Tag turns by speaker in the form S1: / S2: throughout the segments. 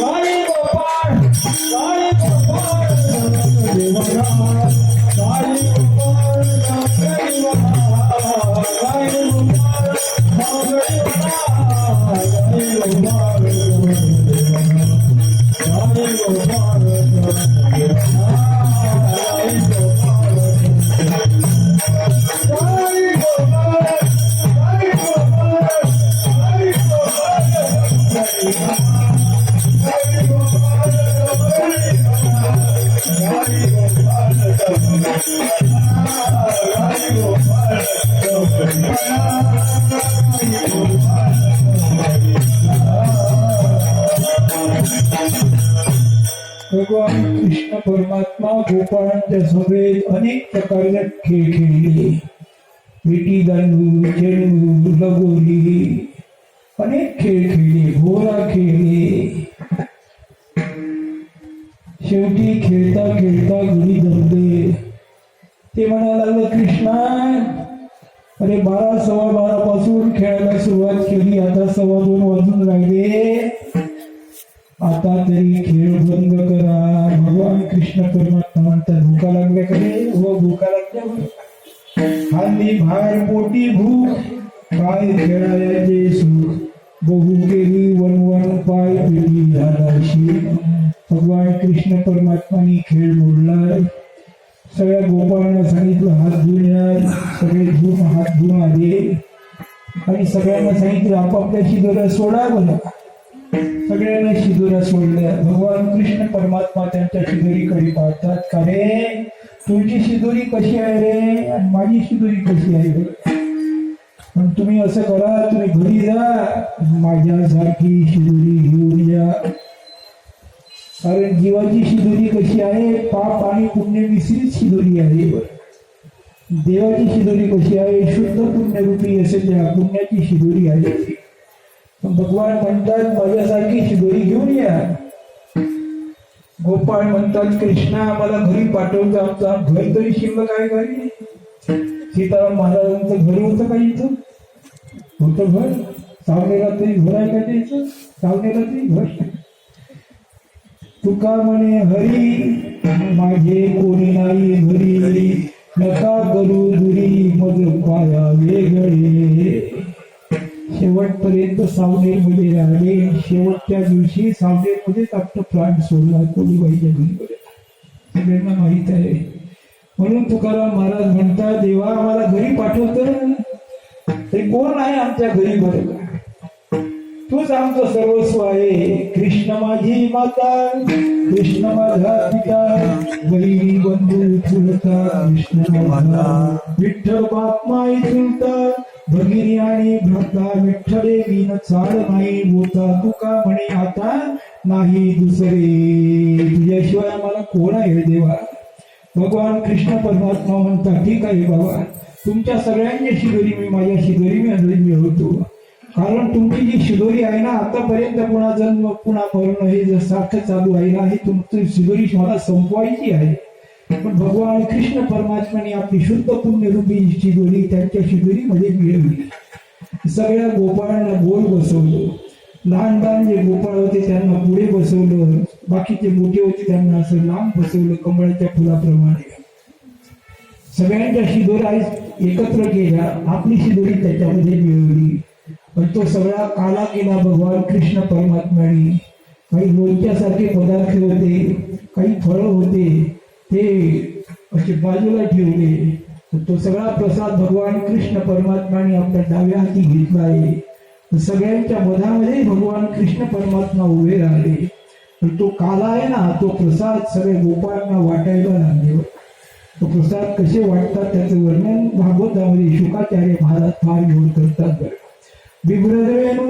S1: ગોપાળ ગોપાળ भगवान कृष्ण परमात्मा गोपाळांच्या सभेत अनेक प्रकारचे खेळ खेळले. विटी दांडू चेंडू लगोरी अनेक खेळ खेळ ते म्हणायला लागलं कृष्णा अरे बारा सव्वा बारा पासून खेळायला सुरुवात केली. आता सव्वा दोन वाजून राहिले. आता तरी खेळ बंद करा. भगवान कृष्ण परमात्मा म्हणतात भूका लागल्याकडे व हो, भूका लागल्या. बरं. हल्ली बाहेर पोटी भूक. काय खेळायचे सुख? बहु केली वन वन पाय पिढी झालाशी भगवान कृष्ण परमात्मानी खेळ मोडला. सगळ्या गोपाळांना सांगितलं हात धुवून या सगळे धुवून हात धुवून आले आणि सगळ्यांना सांगितलं आपापल्या शिदोऱ्या सोडा बघा सगळ्यांना शिदोऱ्या सोडल्या भगवान कृष्ण परमात्मा त्यांच्या शिदोरीकडे पाहतात. का रे? तुमची शिदोरी कशी आहे रे? आणि माझी शिदोरी कशी आहे रे? पण तुम्ही असं करा तुम्ही घरी जा. माझ्यासारखी शिदोरी घेऊन कारण जीवाची शिदोरी कशी आहे? पाप आणि पुण्य मिश्रित शिदोरी आहे. देवाची शिदोरी कशी आहे? शुद्ध पुण्यरूपी असेल त्या पुण्याची शिदोरी आहे. भगवान म्हणतात माझ्यासारखी शिदोरी घेऊन या. गोपाळ म्हणतात कृष्णा आम्हाला घरी पाठवतं आमचा घर तरी शिल्लक आहे घरी. सीताराम महाराजांचं घर होतं का इथं? होतं घर. सावनेला तरी घर आहे का त्याचं? सावनेला तरी घर. तुका म्हणे हरी माझे कोणी नाही घरी. नका करू दुरी मज पाया वेगळे. शेवटपर्यंत सावनेरमध्ये राहिले. शेवटच्या दिवशी सावनेरमध्येच आपलं प्राण सोडला. कोणीबाईच्या घरी सगळ्यांना माहीत आहे. म्हणून तुकाराम महाराज म्हणतात देवा आम्हाला घरी पाठवतं ते कोण आहे आमच्या घरी बरं? का तूच आमचं सर्वस्व आहे. कृष्ण माझी माता कृष्ण माझा पिता बहिणी बंधू चुलता कृष्ण माझा विठ्ठल बाप माई चुलता भगिनी आणि भ्राता विठ्ठले वीन चाल नाही बोता तुका म्हणे आता नाही दुसरे. तुझ्याशिवाय मला कोण आहे देवा? भगवान कृष्ण परमात्मा म्हणतात ठीक आहे बाबा तुमच्या सगळ्यांच्या शिदोरी मी माझ्या शिदोरी मी मिळवतो कारण तुमची जी शिदोरी आहे ना आतापर्यंत पुन्हा जन्म पुन्हा मरण हे जर सारखं चालू आहे ना हे तुमची शिदोरी मला संपवायची आहे पण भगवान कृष्ण परमात्माने आपली शुद्ध पुण्यरूपी शिदोरी त्यांच्या शिदोरीमध्ये मिळवली. सगळ्या गोपाळांना गोल बसवलं. लहान लहान जे गोपाळ होते त्यांना पुढे बसवलं. बाकीचे मोठे होते त्यांना असं लांब बसवलं कमळाच्या फुलाप्रमाणे. सगळ्यांच्या शिदोऱ्या एकत्र केल्या. आपली शिदोरी त्याच्यामध्ये मिळवली. पण तो सगळा काला केला भगवान कृष्ण परमात्म्याने. काही लोणच्यासारखे पदार्थ होते काही फळं होते ते असे बाजूला ठेवले. तो सगळा प्रसाद भगवान कृष्ण परमात्माने आपल्या डाव्या हाती घेतला आहे. सगळ्यांच्या मधामध्ये भगवान कृष्ण परमात्मा उभे राहिले. पण तो काला आहे ना तो प्रसाद सगळ्या गोपाळांना वाटायला लागले. तो प्रसाद कसे वाटतात त्याचं वर्णन भागवतामध्ये शुकाचार्य महाराज फार घेऊन करतात बरं बिभ्रद्रेणु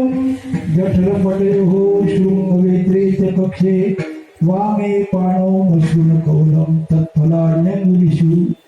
S1: जठरपटे हो शृंग वेत्रे कक्षे वामे पाणो मशून कौलम तत्फलान्यंगुलिषु